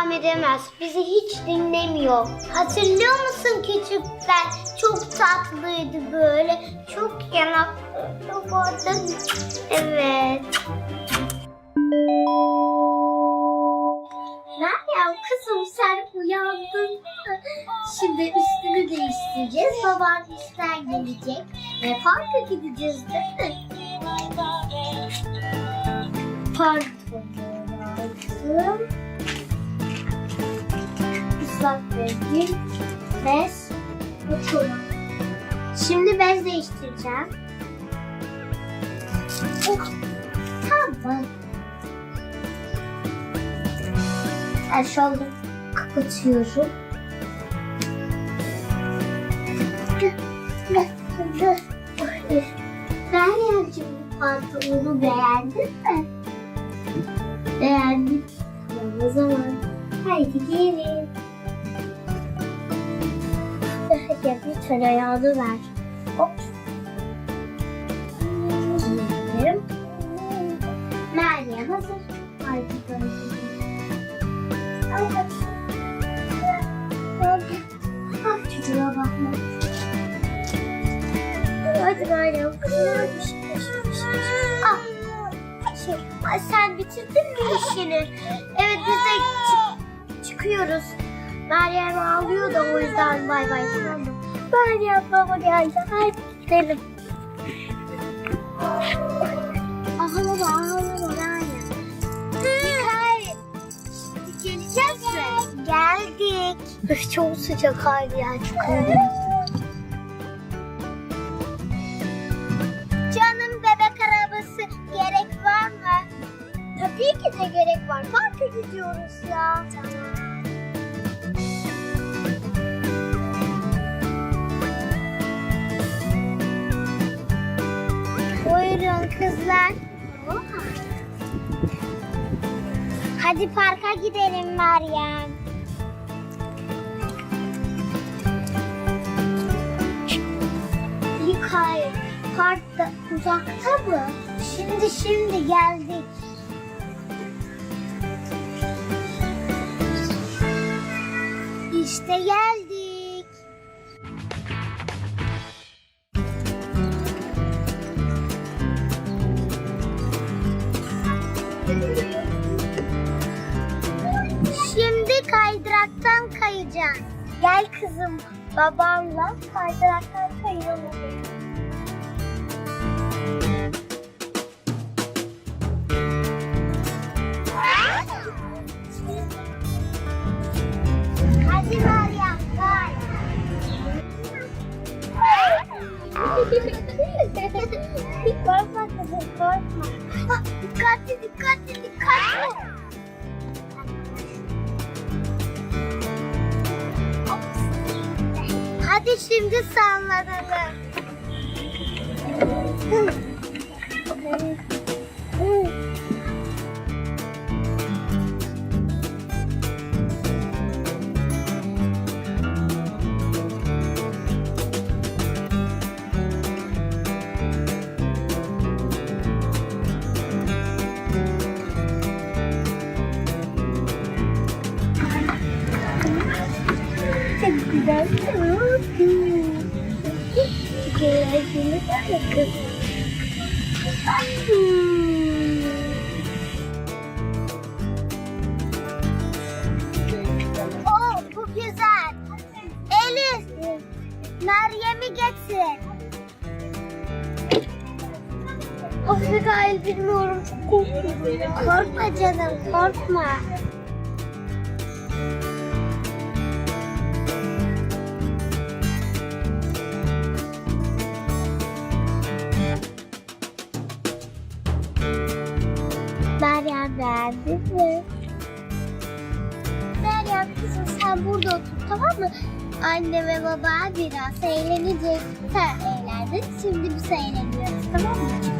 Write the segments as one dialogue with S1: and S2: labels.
S1: devam edemez. Bizi hiç dinlemiyor. Hatırlıyor musun küçükten? Çok tatlıydı böyle. Çok yanaklı. Çok orada. Evet. Meryem kızım sen uyandın mı? Şimdi üstünü değiştireceğiz. Baban işten gelecek. Ve parka gideceğiz değil mi? Park lazım. Islak bezim. Bez. ve çorap. Şimdi bez değiştireceğim. Oh, tamam. Ben şu anda kapatıyorum. Meryemciğim bu pantolonu beğendin mi? Beğendim. Tamam o zaman. Haydi giyelim. Hadi lütfen ayağını ver. Hop. Meryem hazır. Haydi. Ah çocuğa bakma. Hadi Meryem. Ah. Ay sen bitirdin mi işini? Evet biz de çık- çıkıyoruz. Meryem ağlıyor da o yüzden bay bay tamam? Meryem baba geldi. Hadi gidelim. Ağlama ağlama Meryem. Mikael. Geleceğiz mi? Geldik. Üf, çok sıcak abi ya. Çok Canım bebek arabası gerek var mı? Tabii ki de gerek var. Parka gidiyoruz ya. Tamam. Kızlar. Hadi parka gidelim Meryem. Hayır, park da uzakta mı? Şimdi şimdi geldik. İşte geldik. Kaydıraktan kayacağız. Gel kızım, babanla kaydıraktan kayalım. Hadi Meryem, kay. korkma kızım, korkma. Dikkatli, dikkatli, dikkatli. Hadi şimdi sallanalım. Oh bu güzel. Elif. Meryem'i getir. Of Mikael bilmiyorum. Korkma canım korkma. Meryem beğendin mi? Meryem kızım sen burada otur tamam mı? Anne ve baba biraz eğlenecek. Sen eğlendin şimdi biz eğleniyoruz tamam mı?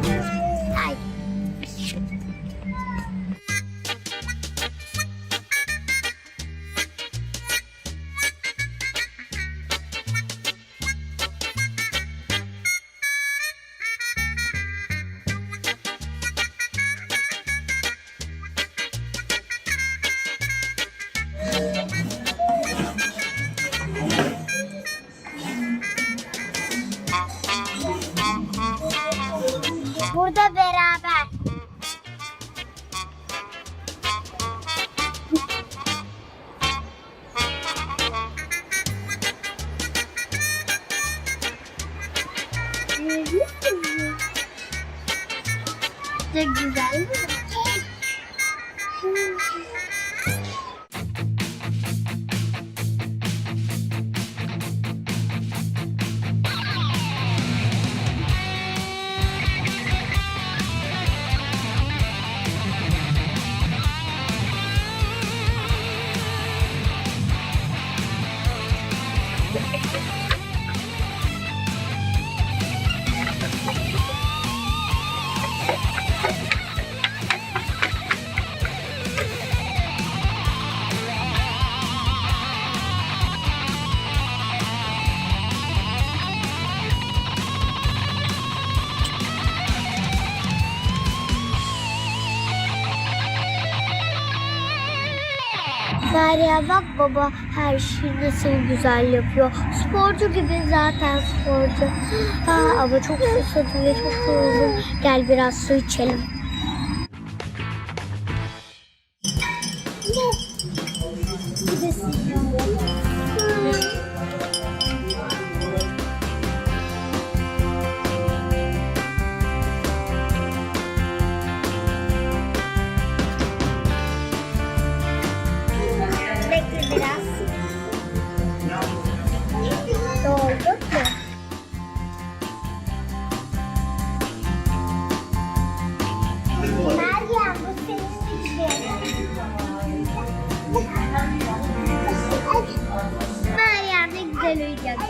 S1: Burada Bak baba her şeyi nasıl güzel yapıyor. Sporcu gibi zaten sporcu. Aa, ama çok susadım ve çok yoruldum. Gel biraz su içelim.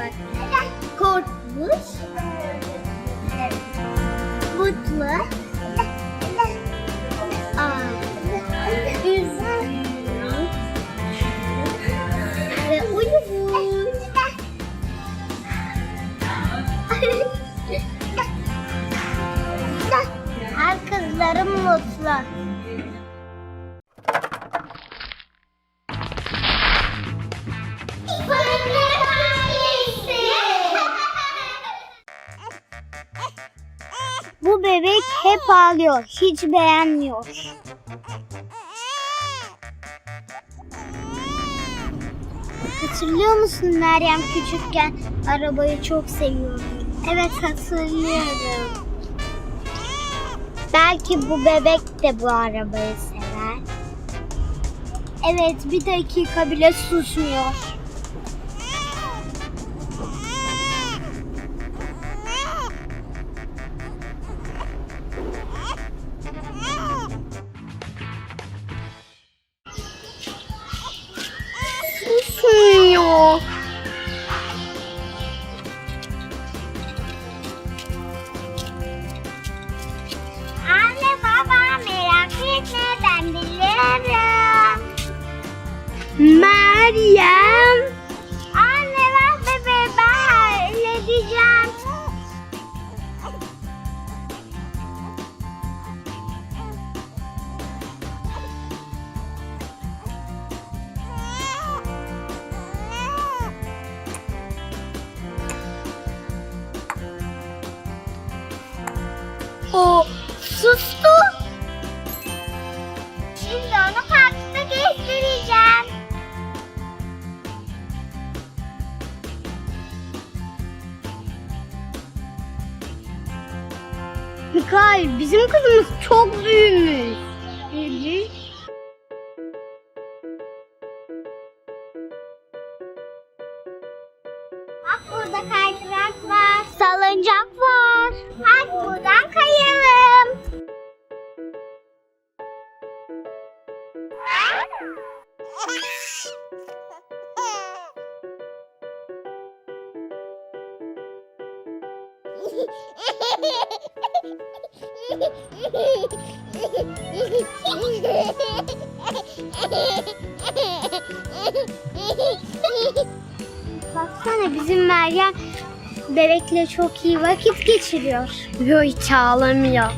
S1: Bak. Korkmuş. Mutlu. Aa. Üzgün. Her kızlarım mutlu. Hep ağlıyor, hiç beğenmiyor. Hatırlıyor musun Meryem küçükken arabayı çok seviyordu. Evet hatırlıyorum. Belki bu bebek de bu arabayı sever. Evet bir dakika bile susmuyor. Mikail bizim kızımız çok büyümüş. Hı. Bak burada kaydırak var. Salıncak var. Hadi buradan kayalım. Baksana bizim Meryem bebekle çok iyi vakit geçiriyor. Yo hiç ağlamıyor.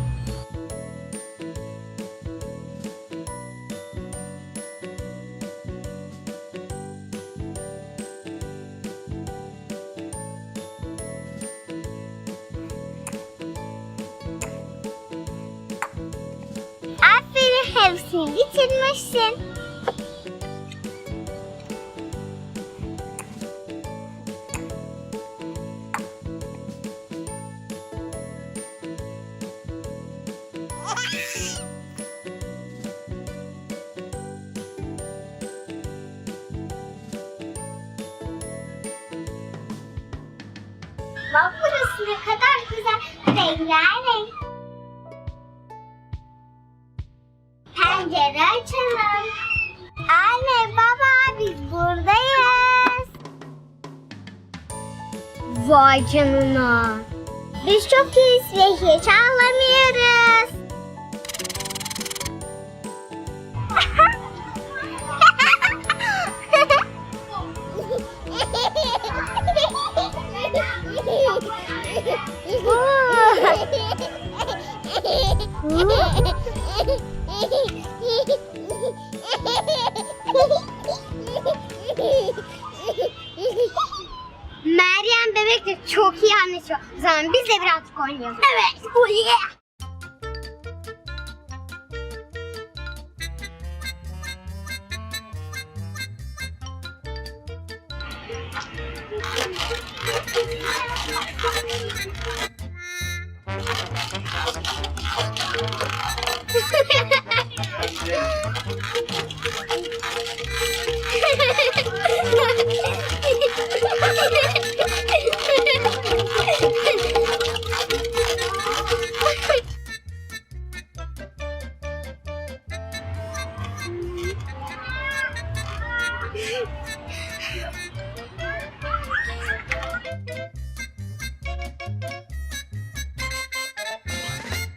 S1: Bitirmişsin. Bak burası ne kadar güzel. Rengarenk. Pencere açalım. Anne baba biz buradayız. Vay canına. Biz çok iyiyiz ve hiç ağlamıyoruz. Oh yeah.